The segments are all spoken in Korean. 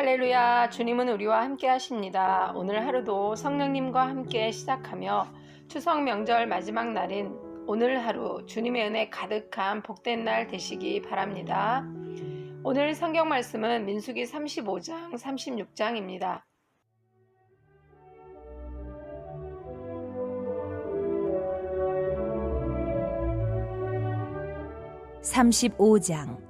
할렐루야, 주님은 우리와 함께 하십니다. 오늘 하루도 성령님과 함께 시작하며 추석 명절 마지막 날인 오늘 하루 주님의 은혜 가득한 복된 날 되시기 바랍니다. 오늘 성경 말씀은 민수기 35장, 36장입니다. 35장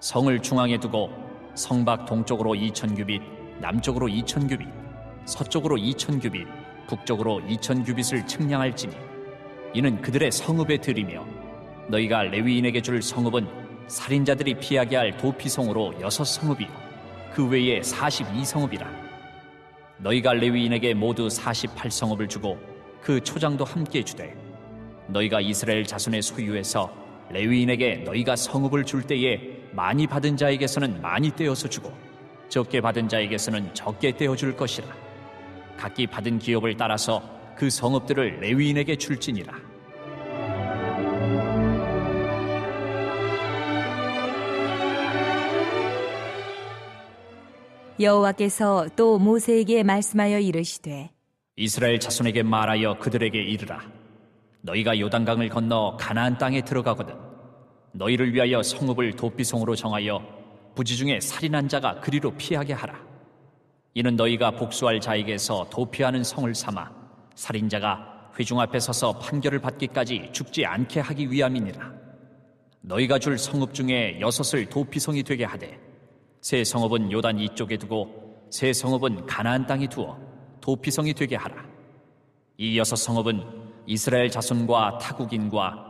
성을 중앙에 두고 성밖 동쪽으로 이천 규빗 남쪽으로 이천 규빗 서쪽으로 이천 규빗, 북쪽으로 이천 규빗을 측량할지니 이는 그들의 성읍의 들이며 너희가 레위인에게 줄 성읍은 살인자들이 피하게 할 도피성으로 여섯 성읍이요. 그 외에 사십이 성읍이라. 너희가 레위인에게 모두 사십팔 성읍을 주고 그 초장도 함께 주되 너희가 이스라엘 자손의 소유에서 레위인에게 너희가 성읍을 줄 때에 많이 받은 자에게서는 많이 떼어서 주고 적게 받은 자에게서는 적게 떼어 줄 것이라 각기 받은 기업을 따라서 그 성읍들을 레위인에게 줄지니라. 여호와께서 또 모세에게 말씀하여 이르시되 이스라엘 자손에게 말하여 그들에게 이르라. 너희가 요단강을 건너 가나안 땅에 들어가거든. 너희를 위하여 성읍을 도피성으로 정하여 부지 중에 살인한 자가 그리로 피하게 하라. 이는 너희가 복수할 자에게서 도피하는 성을 삼아 살인자가 회중 앞에 서서 판결을 받기까지 죽지 않게 하기 위함이니라. 너희가 줄 성읍 중에 여섯을 도피성이 되게 하되 세 성읍은 요단 이쪽에 두고 세 성읍은 가나안 땅에 두어 도피성이 되게 하라. 이 여섯 성읍은 이스라엘 자손과 타국인과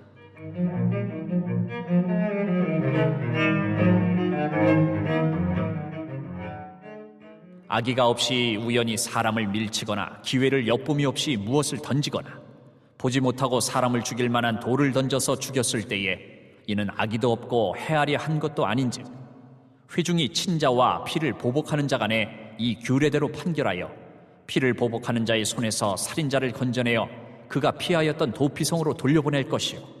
아기가 없이 우연히 사람을 밀치거나 기회를 엿봄이 없이 무엇을 던지거나 보지 못하고 사람을 죽일 만한 돌을 던져서 죽였을 때에 이는 아기도 없고 헤아려 한 것도 아닌즉 회중이 친자와 피를 보복하는 자 간에 이 규례대로 판결하여 피를 보복하는 자의 손에서 살인자를 건져내어 그가 피하였던 도피성으로 돌려보낼 것이요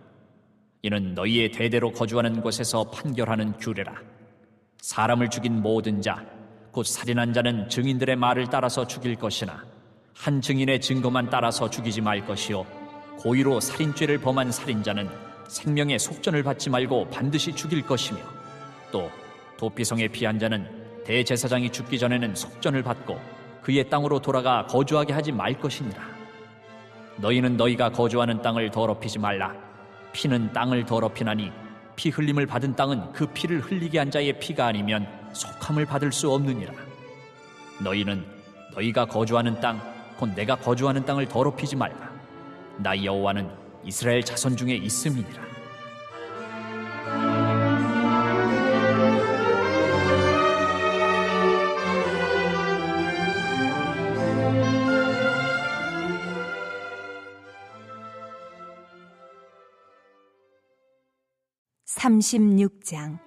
이는 너희의 대대로 거주하는 곳에서 판결하는 규례라. 사람을 죽인 모든 자, 곧 살인한 자는 증인들의 말을 따라서 죽일 것이나 한 증인의 증거만 따라서 죽이지 말 것이요. 고의로 살인죄를 범한 살인자는 생명의 속전을 받지 말고 반드시 죽일 것이며 또 도피성에 피한 자는 대제사장이 죽기 전에는 속전을 받고 그의 땅으로 돌아가 거주하게 하지 말 것이니라. 너희는 너희가 거주하는 땅을 더럽히지 말라 피는 땅을 더럽히나니 피 흘림을 받은 땅은 그 피를 흘리게 한 자의 피가 아니면 속함을 받을 수 없느니라 너희는 너희가 거주하는 땅 곧 내가 거주하는 땅을 더럽히지 말라. 나 여호와는 이스라엘 자손 중에 있음이니라. 삼십육 장.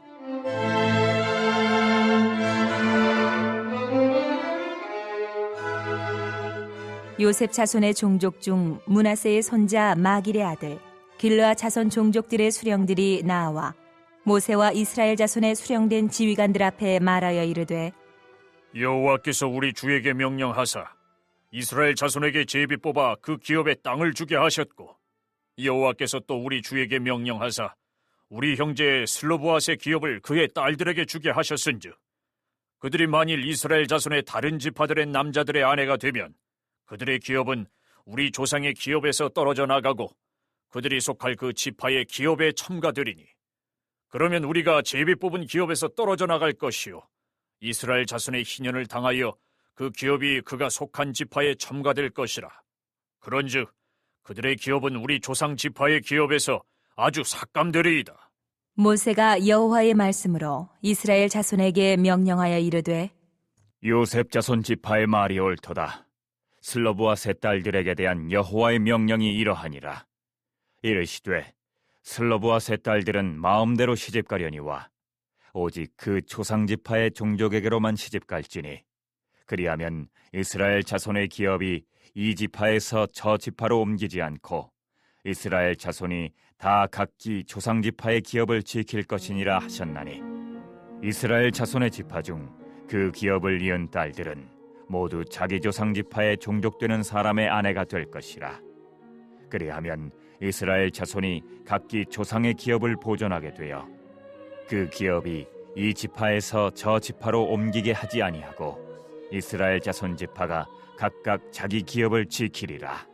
요셉 자손의 종족 중 문하세의 손자 마길의 아들 길르아 자손 종족들의 수령들이 나와 모세와 이스라엘 자손의 수령된 지휘관들 앞에 말하여 이르되 여호와께서 우리 주에게 명령하사 이스라엘 자손에게 제비 뽑아 그 기업에 땅을 주게 하셨고 여호와께서 또 우리 주에게 명령하사 우리 형제 슬로보아스의 기업을 그의 딸들에게 주게 하셨은즉 그들이 만일 이스라엘 자손의 다른 지파들의 남자들의 아내가 되면 그들의 기업은 우리 조상의 기업에서 떨어져 나가고 그들이 속할 그 지파의 기업에 첨가되리니 그러면 우리가 제비 뽑은 기업에서 떨어져 나갈 것이요 이스라엘 자손의 희년을 당하여 그 기업이 그가 속한 지파에 첨가될 것이라. 그런즉 그들의 기업은 우리 조상 지파의 기업에서 아주 삭감되리이다. 모세가 여호와의 말씀으로 이스라엘 자손에게 명령하여 이르되 요셉 자손 지파의 말이 옳도다. 슬로브와 세 딸들에게 대한 여호와의 명령이 이러하니라. 이르시되 슬로브와 세 딸들은 마음대로 시집가려니와 오직 그 조상 지파의 종족에게로만 시집갈지니 그리하면 이스라엘 자손의 기업이 이 지파에서 저 지파로 옮기지 않고 이스라엘 자손이 다 각기 조상 지파의 기업을 지킬 것이니라 하셨나니 이스라엘 자손의 지파 중 그 기업을 이은 딸들은 모두 자기 조상 지파에 종족되는 사람의 아내가 될 것이라. 그리하면 이스라엘 자손이 각기 조상의 기업을 보존하게 되어 그 기업이 이 지파에서 저 지파로 옮기게 하지 아니하고 이스라엘 자손 지파가 각각 자기 기업을 지키리라.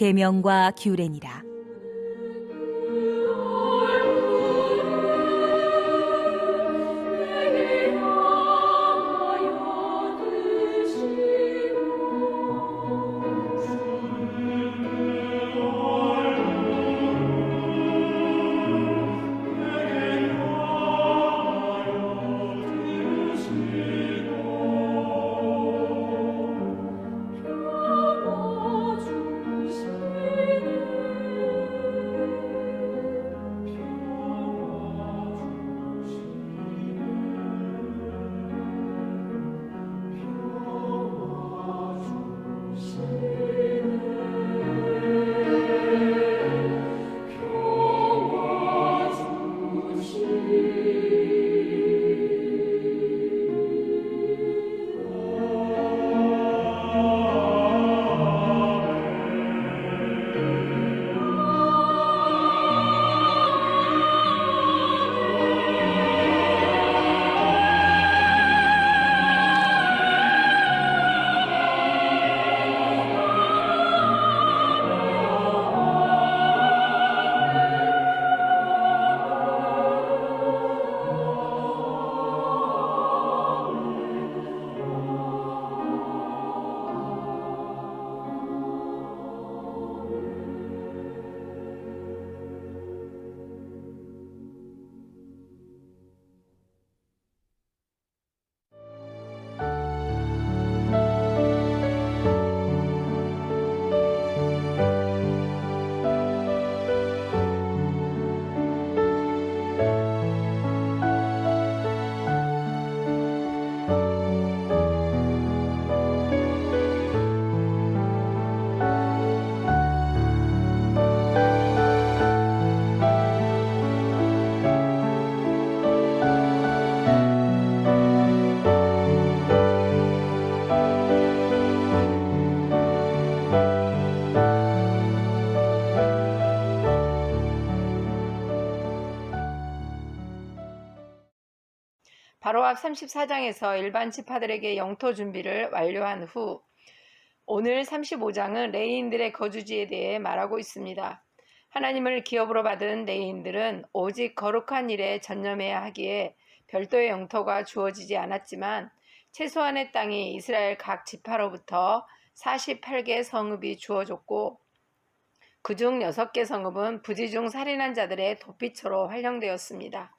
계명과 규례니라. 요압 34장에서 일반 지파들에게 영토 준비를 완료한 후 오늘 35장은 레이인들의 거주지에 대해 말하고 있습니다. 하나님을 기업으로 받은 레이인들은 오직 거룩한 일에 전념해야 하기에 별도의 영토가 주어지지 않았지만 최소한의 땅이 이스라엘 각 지파로부터 48개 성읍이 주어졌고 그중 6개 성읍은 부지 중 살인한 자들의 도피처로 활용되었습니다.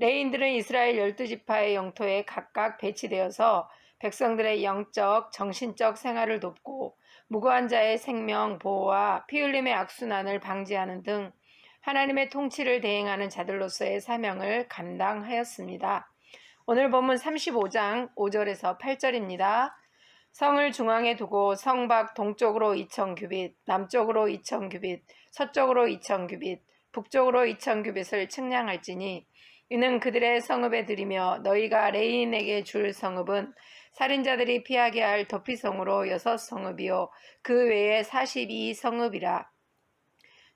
레인들은 이스라엘 12지파의 영토에 각각 배치되어서 백성들의 영적, 정신적 생활을 돕고 무고한 자의 생명 보호와 피 흘림의 악순환을 방지하는 등 하나님의 통치를 대행하는 자들로서의 사명을 감당하였습니다. 오늘 본문 35장 5절에서 8절입니다. 성을 중앙에 두고 성밖 동쪽으로 2천 규빗, 남쪽으로 2천 규빗, 서쪽으로 2천 규빗, 북쪽으로 2천 규빗을 측량할지니 이는 그들의 성읍에 들이며 너희가 레인에게 줄 성읍은 살인자들이 피하게 할 도피성으로 여섯 성읍이요. 그 외에 42 성읍이라.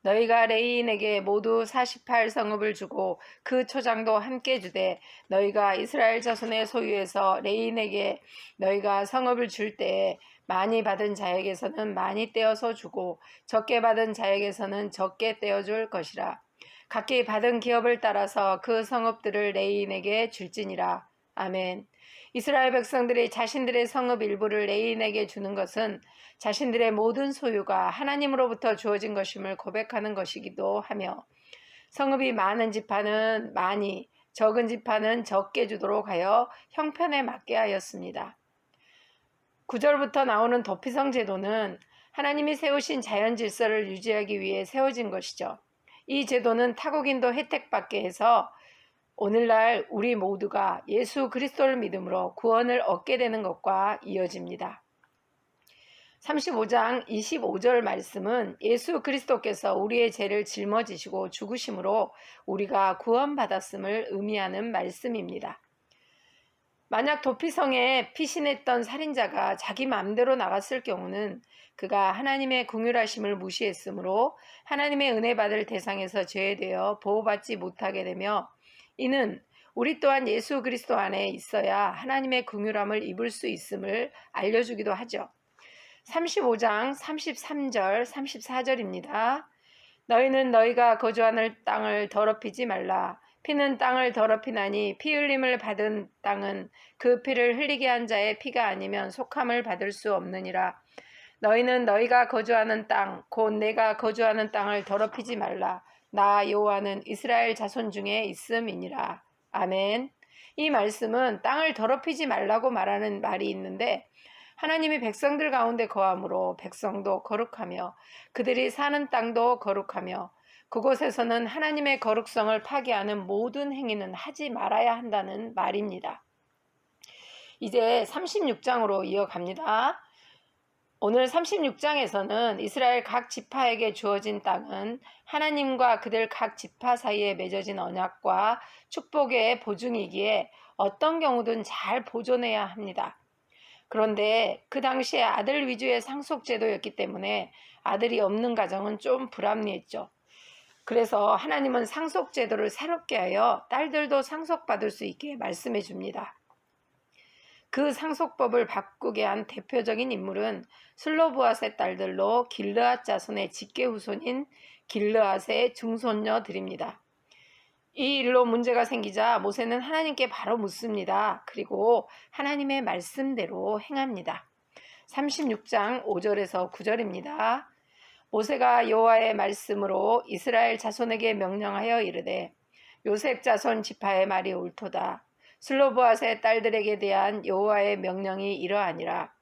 너희가 레인에게 모두 48 성읍을 주고 그 초장도 함께 주되 너희가 이스라엘 자손의 소유에서 레인에게 너희가 성읍을 줄 때에 많이 받은 자에게서는 많이 떼어서 주고 적게 받은 자에게서는 적게 떼어 줄 것이라 각기 받은 기업을 따라서 그 성읍들을 레인에게 줄지니라 아멘. 이스라엘 백성들이 자신들의 성읍 일부를 레인에게 주는 것은 자신들의 모든 소유가 하나님으로부터 주어진 것임을 고백하는 것이기도 하며 성읍이 많은 지파는 많이 적은 지파는 적게 주도록 하여 형편에 맞게 하였습니다. 9절부터 나오는 도피성 제도는 하나님이 세우신 자연 질서를 유지하기 위해 세워진 것이죠. 이 제도는 타국인도 혜택받게 해서 오늘날 우리 모두가 예수 그리스도를 믿음으로 구원을 얻게 되는 것과 이어집니다. 35장 25절 말씀은 예수 그리스도께서 우리의 죄를 짊어지시고 죽으심으로 우리가 구원받았음을 의미하는 말씀입니다. 만약 도피성에 피신했던 살인자가 자기 마음대로 나갔을 경우는 그가 하나님의 궁휼하심을 무시했으므로 하나님의 은혜 받을 대상에서 제외되어 보호받지 못하게 되며 이는 우리 또한 예수 그리스도 안에 있어야 하나님의 긍휼함을 입을 수 있음을 알려주기도 하죠. 35장 33절 34절입니다. 너희는 너희가 거주하는 땅을 더럽히지 말라. 피는 땅을 더럽히나니 피 흘림을 받은 땅은 그 피를 흘리게 한 자의 피가 아니면 속함을 받을 수 없느니라. 너희는 너희가 거주하는 땅, 곧 내가 거주하는 땅을 더럽히지 말라. 나 여호와는 이스라엘 자손 중에 있음이니라. 아멘. 이 말씀은 땅을 더럽히지 말라고 말하는 말이 있는데 하나님이 백성들 가운데 거함으로 백성도 거룩하며 그들이 사는 땅도 거룩하며 그곳에서는 하나님의 거룩성을 파괴하는 모든 행위는 하지 말아야 한다는 말입니다. 이제 36장으로 이어갑니다. 오늘 36장에서는 이스라엘 각 지파에게 주어진 땅은 하나님과 그들 각 지파 사이에 맺어진 언약과 축복의 보증이기에 어떤 경우든 잘 보존해야 합니다. 그런데 그 당시에 아들 위주의 상속제도였기 때문에 아들이 없는 가정은 좀 불합리했죠. 그래서 하나님은 상속 제도를 새롭게 하여 딸들도 상속받을 수 있게 말씀해 줍니다. 그 상속법을 바꾸게 한 대표적인 인물은 슬로브앗의 딸들로 길르앗 자손의 직계 후손인 길르앗의 중손녀들입니다. 이 일로 문제가 생기자 모세는 하나님께 바로 묻습니다. 그리고 하나님의 말씀대로 행합니다. 36장 5절에서 9절입니다. 모세가 여호와의 말씀으로 이스라엘 자손에게 명령하여 이르되 요셉 자손 지파의 말이 옳도다. 슬로브앗의 딸들에게 대한 여호와의 명령이 이러하니라.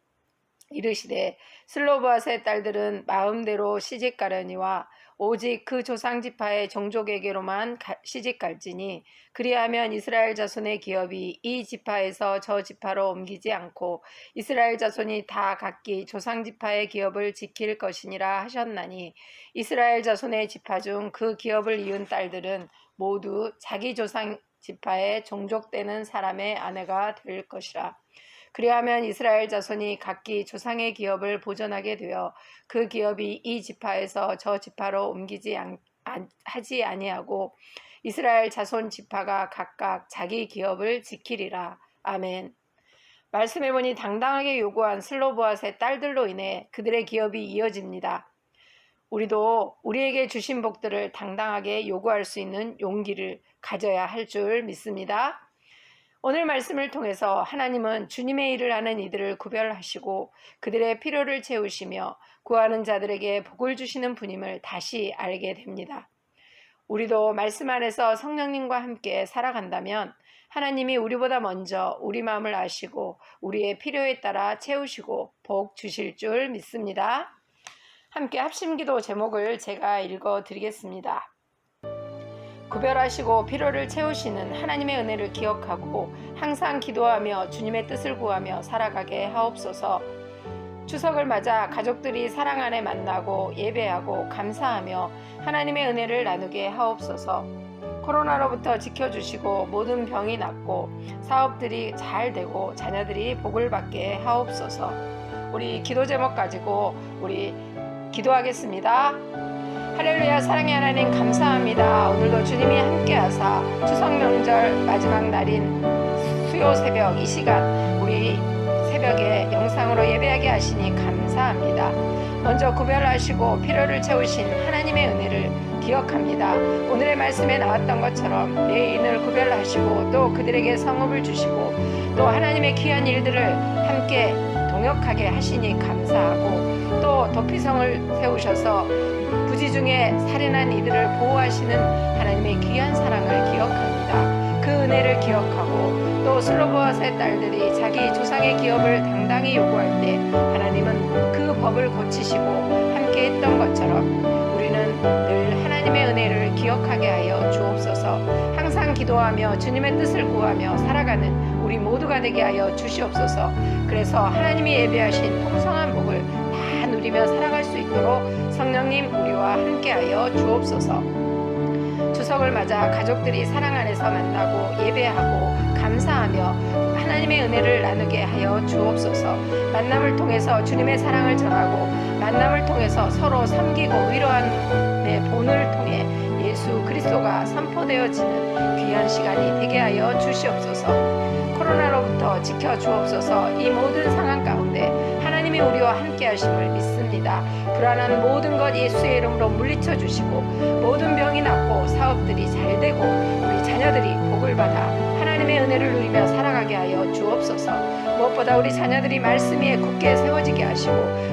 이르시되 슬로브앗의 딸들은 마음대로 시집 가려니와 오직 그 조상 지파의 종족에게로만 시집 갈지니 그리하면 이스라엘 자손의 기업이 이 지파에서 저 지파로 옮기지 않고 이스라엘 자손이 다 각기 조상 지파의 기업을 지킬 것이니라 하셨나니 이스라엘 자손의 지파 중 그 기업을 이은 딸들은 모두 자기 조상 지파에 종족되는 사람의 아내가 될 것이라. 그리하면 이스라엘 자손이 각기 조상의 기업을 보존하게 되어 그 기업이 이 지파에서 저 지파로 옮기지 안, 하지 아니하고 이스라엘 자손 지파가 각각 자기 기업을 지키리라. 아멘. 말씀해 보니 당당하게 요구한 슬로보아스의 딸들로 인해 그들의 기업이 이어집니다. 우리도 우리에게 주신 복들을 당당하게 요구할 수 있는 용기를 가져야 할 줄 믿습니다. 오늘 말씀을 통해서 하나님은 주님의 일을 하는 이들을 구별하시고 그들의 필요를 채우시며 구하는 자들에게 복을 주시는 분임을 다시 알게 됩니다. 우리도 말씀 안에서 성령님과 함께 살아간다면 하나님이 우리보다 먼저 우리 마음을 아시고 우리의 필요에 따라 채우시고 복 주실 줄 믿습니다. 함께 합심기도 제목을 제가 읽어 드리겠습니다. 구별하시고 필요를 채우시는 하나님의 은혜를 기억하고 항상 기도하며 주님의 뜻을 구하며 살아가게 하옵소서. 추석을 맞아 가족들이 사랑 안에 만나고 예배하고 감사하며 하나님의 은혜를 나누게 하옵소서. 코로나로부터 지켜주시고 모든 병이 낫고 사업들이 잘 되고 자녀들이 복을 받게 하옵소서. 우리 기도 제목 가지고 우리 기도하겠습니다. 할렐루야 사랑의 하나님 감사합니다. 오늘도 주님이 함께하사 추석 명절 마지막 날인 수요 새벽 이 시간 우리 새벽에 영상으로 예배하게 하시니 감사합니다. 먼저 구별하시고 필요를 채우신 하나님의 은혜를 기억합니다. 오늘의 말씀에 나왔던 것처럼 내인을 구별하시고 또 그들에게 성읍을 주시고 또 하나님의 귀한 일들을 함께 동역하게 하시니 감사하고 또 도피성을 세우셔서 부지 중에 살인한 이들을 보호하시는 하나님의 귀한 사랑을 기억합니다. 그 은혜를 기억하고 또 슬로보아스의 딸들이 자기 조상의 기업을 당당히 요구할 때 하나님은 그 법을 고치시고 함께 했던 것처럼 우리는 늘 하나님의 은혜를 기억하게 하여 주옵소서 항상 기도하며 주님의 뜻을 구하며 살아가는 우리 모두가 되게 하여 주시옵소서 그래서 하나님이 예배하신 풍성한 누리며 살아갈 수 있도록 성령님 우리와 함께하여 주옵소서. 추석을 맞아 가족들이 사랑 안에서 만나고 예배하고 감사하며 하나님의 은혜를 나누게 하여 주옵소서. 만남을 통해서 주님의 사랑을 전하고 만남을 통해서 서로 섬기고 위로하는 본을 통해 예수 그리스도가 선포되어지는 귀한 시간이 되게 하여 주시옵소서. 코로나로부터 지켜 주옵소서. 이 모든 상황 가운데 하나님이 우리와 함께 하심을 믿습 니다. 불안한 모든 것 예수의 이름으로 물리쳐 주시고 모든 병이 낫고 사업들이 잘 되고 우리 자녀들이 복을 받아 하나님의 은혜를 누리며 살아가게 하여 주옵소서. 무엇보다 우리 자녀들이 말씀 위에 굳게 세워지게 하시고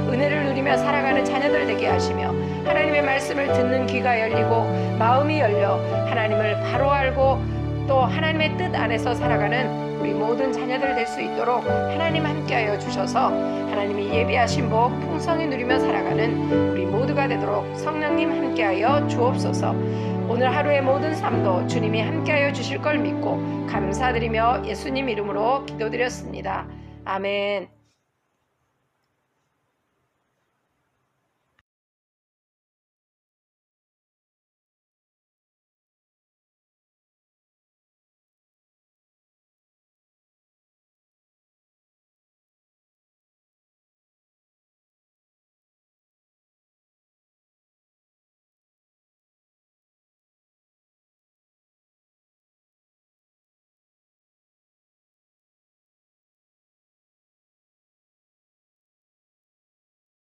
은혜를 누리며 살아가는 자녀들 되게 하시며 하나님의 말씀을 듣는 귀가 열리고 마음이 열려 하나님을 바로 알고 또 하나님의 뜻 안에서 살아가는 우리 모든 자녀들 될 수 있도록 하나님 함께하여 주셔서 하나님이 예비하신 복 풍성히 누리며 살아가는 우리 모두가 되도록 성령님 함께하여 주옵소서. 오늘 하루의 모든 삶도 주님이 함께하여 주실 걸 믿고 감사드리며 예수님 이름으로 기도드렸습니다. 아멘.